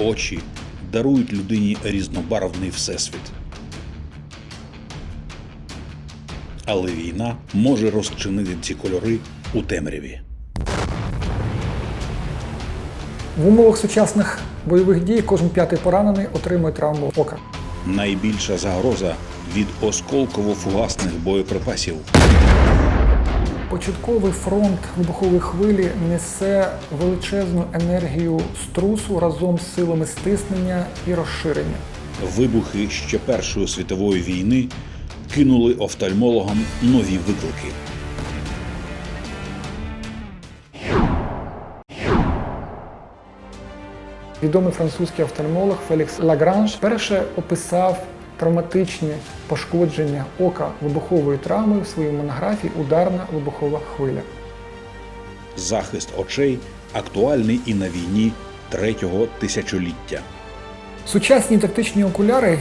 очі дарують людині різнобарвний всесвіт. Але війна може розчинити ці кольори у темряві. В умовах сучасних бойових дій кожен п'ятий поранений отримує травму ока. Найбільша загроза від осколково-фугасних боєприпасів. Початковий фронт вибухової хвилі несе величезну енергію струсу разом з силами стиснення і розширення. Вибухи ще Першої світової війни кинули офтальмологам нові виклики. Відомий французький офтальмолог Фелікс Лагранж перше описав травматичні пошкодження ока вибуховою травмою в своїй монографії Ударна вибухова хвиля. Захист очей актуальний і на війні третього тисячоліття. Сучасні тактичні окуляри,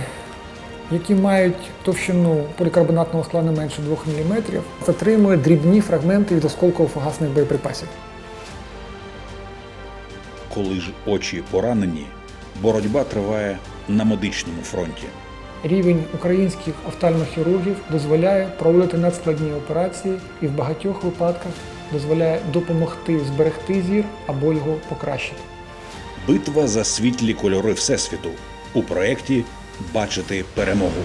які мають товщину полікарбонатного скла не менше 2 мм, затримують дрібні фрагменти від осколково-фугасних боєприпасів. Коли ж очі поранені, боротьба триває на медичному фронті. Рівень українських офтальмохірургів дозволяє проводити надскладні операції і в багатьох випадках дозволяє допомогти зберегти зір або його покращити. Битва за світлі кольори Всесвіту у проєкті Бачити перемогу.